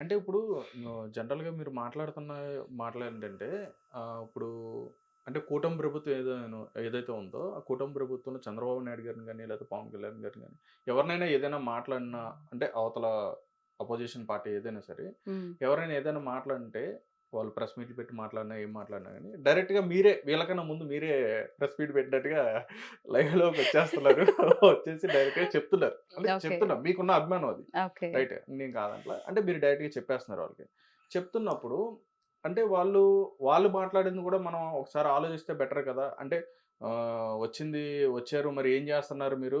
అంటే ఇప్పుడు జనరల్‌గా మీరు మాట్లాడుతున్న మాటలేంటంటే ఆహ్, ఇప్పుడు అంటే కూటమి ప్రభుత్వం ఏదైనా ఏదైతే ఉందో, ఆ కూటమి ప్రభుత్వంలో చంద్రబాబు నాయుడు గారిని గాని, లేకపోతే పవన్ కళ్యాణ్ గారిని గాని, ఎవరినైనా ఏదైనా మాట్లాడినా అంటే అవతల అపోజిషన్ పార్టీ ఏదైనా సరే. ఎవరైనా ఏదైనా మాట్లాడంటే వాళ్ళు ప్రెస్ మీట్లు పెట్టి మాట్లాడినా, ఏం మాట్లాడినా గాని డైరెక్ట్‌గా మీరే వీళ్ళకన్నా ముందు మీరే ప్రెస్ మీట్ పెట్టినట్టుగా లైవ్‌లోకి వచ్చేస్తున్నారు. వచ్చేసి డైరెక్ట్‌గా చెప్తున్నారు. అంటే ఓకే. చెప్తున్నా మీకున్న అభిమానం అది. రైట్. నేను కాదంట్లా. అంటే మీరు డైరెక్ట్‌గా చెప్పేస్తున్నారు వాళ్ళకి. చెప్తున్నప్పుడు అంటే వాళ్ళు, వాళ్ళు మాట్లాడింది కూడా మనం ఒకసారి ఆలోచిస్తే బెటర్ కదా! అంటే వచ్చింది వచ్చారు మరి ఏం చేస్తున్నారు మీరు?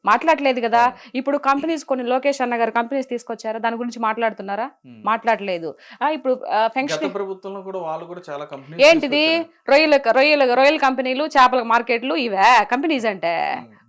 హ్మ్. మాట్లాడట్లేదు కదా! ఇప్పుడు కంపెనీస్ కొన్ని లోకేష్ అన్న గారు కంపెనీస్ తీసుకొచ్చారా? దాని గురించి మాట్లాడుతున్నారా? ఆ! ఇప్పుడు ఫంక్షన్ ప్రభుత్వంలో కూడా వాళ్ళు కూడా చాలా కంపెనీస్ ఏంటిది? రొయ్యల రొయ్యల రొయ్యల కంపెనీలు, చేపల మార్కెట్లు ఇవా కంపెనీస్ అంటే?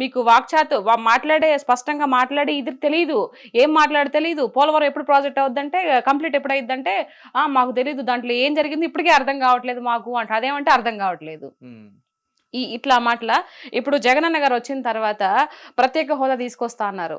మీకు వాక్చాతు మాట్లాడే స్పష్టంగా మాట్లాడి ఇది తెలీదు. ఏం మాట్లాడో తెలీదు. పోలవరం ఎప్పుడు ప్రాజెక్ట్ అవుద్దంటే కంప్లీట్ ఎప్పుడయిద్దంటే ఆ! మాకు తెలీదు. దాంట్లో ఏం జరిగింది ఇప్పటికే అర్థం కావట్లేదు మాకు అంట. అదేమంటే అర్థం కావట్లేదు. ఈ ఇట్లా మాటల ఇప్పుడు జగనన్న గారు వచ్చిన తర్వాత ప్రత్యేక హోదా తీసుకొస్తా అన్నారు.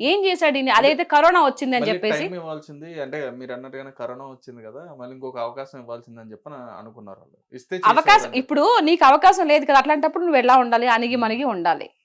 ఏం చేశాడు అదైతే కరోనా వచ్చింది అని చెప్పేసి ఇవ్వాల్సింది అంటే మీరు అన్నట్టుగానే కరోనా వచ్చింది కదా! మళ్ళీ ఇంకొక అవకాశం ఇవ్వాల్సిందని చెప్పని అనుకున్నారు వాళ్ళు. ఇస్తే అవకాశం చెప్పి. ఇప్పుడు నీకు అవకాశం లేదు కదా! అట్లాంటప్పుడు నువ్వు ఎలా ఉండాలి? అణిగి హ్మ్. మణిగి ఉండాలి.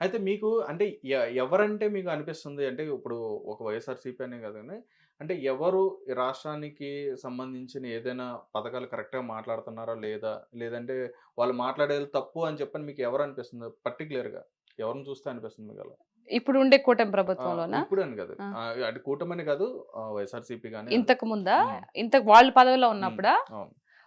అయితే మీకు అంటే ఎవరంటే మీకు అనిపిస్తుంది? అంటే ఇప్పుడు ఒక వైఎస్ఆర్‌సీపీ అనే కాదు అంటే ఎవరు రాష్ట్రానికి సంబంధించిన ఏదైనా పథకాలు కరెక్ట్‌గా మాట్లాడుతున్నారా లేదా? లేదంటే వాళ్ళు మాట్లాడేది తప్పు అని చెప్పని మీకు ఎవరు అనిపిస్తుంది? పర్టిక్యులర్‌గా ఎవరిని చూస్తే అనిపిస్తుంది మీకలా? ఇప్పుడు ఉండే కూటమి! ప్రభుత్వంలోనా? ఇప్పుడని కాదు. ఆ! ఆహ్, అంటే కూటమని కాదు ఆహ్, వైఎస్ఆర్‌సీపీ అది. ఇంతకు ముందా? ఇంతకు వాళ్ళు పదవిలో. ఉన్నప్పుడా?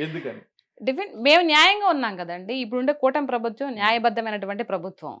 ఎందుకని? డిఫెండ్ మేము న్యాయంగా ఉన్నాం కదండి. ఇప్పుడుండే కూటమి ప్రభుత్వం న్యాయబద్ధమైనటువంటి ప్రభుత్వం.